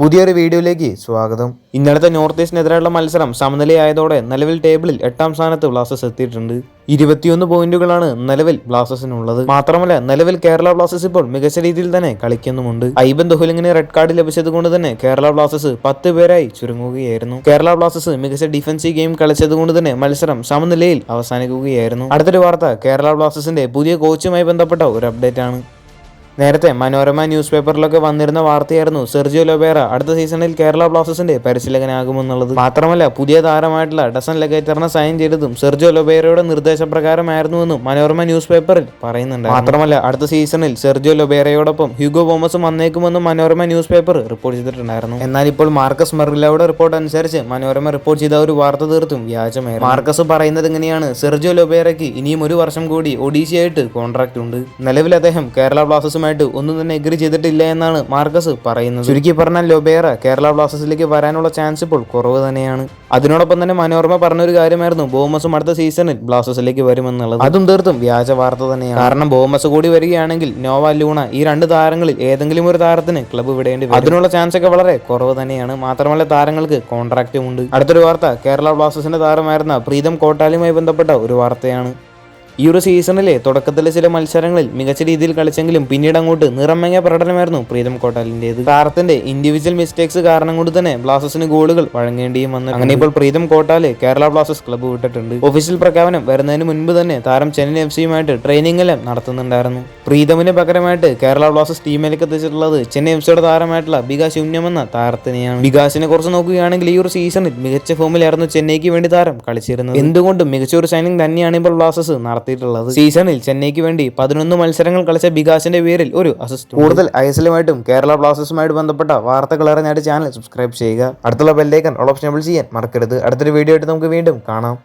പുതിയൊരു വീഡിയോയിലേക്ക് സ്വാഗതം. ഇന്നലത്തെ നോർത്ത് ഈസ്റ്റിനെതിരെയുള്ള മത്സരം സമനിലയായതോടെ നിലവിൽ ടേബിളിൽ എട്ടാം സ്ഥാനത്ത് ബ്ലാസ്റ്റേഴ്സ് എത്തിയിട്ടുണ്ട്. ഇരുപത്തിയൊന്ന് പോയിന്റുകളാണ് നിലവിൽ ബ്ലാസ്റ്റേഴ്സിനുള്ളത്. മാത്രമല്ല നിലവിൽ കേരള ബ്ലാസ്റ്റേഴ്സ് ഇപ്പോൾ മികച്ച രീതിയിൽ തന്നെ കളിക്കുന്നുമുണ്ട്. ഐബൻ ദുഹലിങ്ങിന് റെഡ് കാർഡ് ലഭിച്ചത് കൊണ്ട് തന്നെ കേരള ബ്ലാസ്റ്റേഴ്സ് പത്ത് പേരായി ചുരുങ്ങുകയായിരുന്നു. കേരള ബ്ലാസ്റ്റേഴ്സ് മികച്ച ഡിഫൻസീവ് ഗെയിം കളിച്ചത് കൊണ്ട് തന്നെ മത്സരം സമനിലയിൽ അവസാനിക്കുകയായിരുന്നു. അടുത്തൊരു വാർത്ത കേരള ബ്ലാസ്റ്റേഴ്സിന്റെ പുതിയ കോച്ചുമായി ബന്ധപ്പെട്ട ഒരു അപ്ഡേറ്റ് ആണ്. നേരത്തെ മനോരമ ന്യൂസ് പേപ്പറിലൊക്കെ വന്നിരുന്ന വാർത്തയായിരുന്നു സെർജിയോ ലൊബേറ അടുത്ത സീസണിൽ കേരള ബ്ലാസ്റ്റേഴ്സിന്റെ പരിശീലകനാകുമെന്നുള്ളത്. മാത്രമല്ല പുതിയ താരമായിട്ടുള്ള ഡസൻ ലഗേറ്ററിനെ സൈൻ ചെയ്തതും സെർജിയോ ലൊബേറയുടെ നിർദ്ദേശപ്രകാരമായിരുന്നുവെന്നും മനോരമ ന്യൂസ് പേപ്പറിൽ പറയുന്നുണ്ട്. മാത്രമല്ല അടുത്ത സീസണിൽ സെർജിയോ ലൊബേറയോടൊപ്പം ഹ്യൂഗോ ബോമസും വന്നേക്കുമെന്നും മനോരമ ന്യൂസ് പേപ്പർ റിപ്പോർട്ട് ചെയ്തിട്ടുണ്ടായിരുന്നു. എന്നാൽ ഇപ്പോൾ മാർക്കസ് മെറിലയുടെ റിപ്പോർട്ട് അനുസരിച്ച് മനോരമ റിപ്പോർട്ട് ചെയ്ത ഒരു വാർത്ത തീർത്തും വ്യാജമായിരുന്നു. മാർക്കസ് പറയുന്നത് ഇങ്ങനെയാണ് സെർജിയോ ലൊബേറയ്ക്ക് ഇനിയും ഒരു വർഷം കൂടി ഒഡീഷയായിട്ട് കോൺട്രാക്ട് ഉണ്ട്. നിലവിൽ അദ്ദേഹം കേരള ബ്ലാസ്റ്റേഴ്സുമായിട്ട് ഒന്നും തന്നെ എഗ്രി ചെയ്തിട്ടില്ല എന്നാണ് മാർക്കസ് പറയുന്നത്. ചുരുക്കി പറഞ്ഞാൽ ലൊബേറ കേരള ബ്ലാസ്റ്റേഴ്സിലേക്ക് വരാനുള്ള ചാൻസ് ഇപ്പോൾ കുറവ് തന്നെയാണ്. അതിനോടൊപ്പം തന്നെ മനോരമ പറഞ്ഞൊരു കാര്യമായിരുന്നു ബോമസും അടുത്ത സീസണിൽ ബ്ലാസ്റ്റേഴ്സിലേക്ക് വരുമെന്നുള്ളത്. അതും തീർത്തും വ്യാജ വാർത്ത തന്നെയാണ്. കാരണം ബോമസ് കൂടി വരികയാണെങ്കിൽ നോവ ലൂണ ഈ രണ്ട് താരങ്ങളിൽ ഏതെങ്കിലും ഒരു താരത്തിന് ക്ലബ്ബ് വിടേണ്ടി വരും. അതിനുള്ള ചാൻസ് ഒക്കെ വളരെ കുറവ് തന്നെയാണ്. മാത്രമല്ല താരങ്ങൾക്ക് കോൺട്രാക്റ്റും ഉണ്ട്. അടുത്തൊരു വാർത്ത കേരള ബ്ലാസ്റ്റേഴ്സിന്റെ താരമായിരുന്ന പ്രീതം കോട്ടാലിയുമായി ബന്ധപ്പെട്ട ഒരു വാർത്തയാണ്. ഈ ഒരു സീസണിലെ തുടക്കത്തിലെ ചില മത്സരങ്ങളിൽ മികച്ച രീതിയിൽ കളിച്ചെങ്കിലും പിന്നീട് അങ്ങോട്ട് നിറമങ്ങിയ പ്രകടനമായിരുന്നു പ്രീതം കോട്ടാലിന്റേത്. താരത്തിന്റെ ഇൻഡിവിജ്വൽ മിസ്റ്റേക്സ് കാരണം കൊണ്ട് തന്നെ ബ്ലാസ്റ്റേഴ്സിന് ഗോളുകൾ വഴങ്ങേണ്ടിയും വന്നു അങ്ങനെ ഇപ്പോൾ പ്രീതം കോട്ടാൽ കേരള ബ്ലാസ്റ്റേഴ്സ് ക്ലബ്ബ് വിട്ടിട്ടുണ്ട്. ഒഫീഷ്യൽ പ്രഖ്യാപനം വരുന്നതിന് മുൻപ് തന്നെ താരം ചെന്നൈ എഫ് സിയുമായിട്ട് ട്രെയിനിങ് എല്ലാം നടത്തുന്നുണ്ടായിരുന്നു. പ്രീതമിന് പകരമായിട്ട് കേരള ബ്ലാസ്റ്റേഴ്സ് ടീമിലേക്ക് എത്തിച്ചിട്ടുള്ളത് ചെന്നൈ എഫ് സിയുടെ താരമായിട്ടുള്ള ബികാശ് ഉന്നം എന്ന താരത്തിനെയാണ്. ബികാശിനെ കുറിച്ച് നോക്കുകയാണെങ്കിൽ ഈ ഒരു സീസണിൽ മികച്ച ഫോമിലായിരുന്നു ചെന്നൈക്ക് വേണ്ടി താരം കളിച്ചിരുന്നത്. എന്തുകൊണ്ടും മികച്ച ഒരു സൈനിങ് തന്നെയാണ് ഇപ്പോൾ ബ്ലാസ്റ്റേഴ്സ് നടത്തിയിട്ടുള്ളത് സീസണിൽ ചെന്നൈക്ക് വേണ്ടി പതിനൊന്ന് മത്സരങ്ങൾ കളിച്ച ബികാസിന്റെ പേരിൽ ഒരു അസിസ്റ്റ് കൂടുതൽ ഐഎസ്എല്ലുമായിട്ടും കേരള ബ്ലാസ്റ്റേഴ്സുമായിട്ട് ബന്ധപ്പെട്ട വാർത്തകൾ അറിഞ്ഞായിട്ട് ചാനൽ സബ്സ്ക്രൈബ് ചെയ്യുക. അടുത്തുള്ള ബെല്ലേക്കൻ ഓൾ ഓപ്ഷൻ ചെയ്യാൻ മറക്കരുത്. അടുത്തൊരു വീഡിയോ ആയിട്ട് നമുക്ക് വീണ്ടും കാണാം.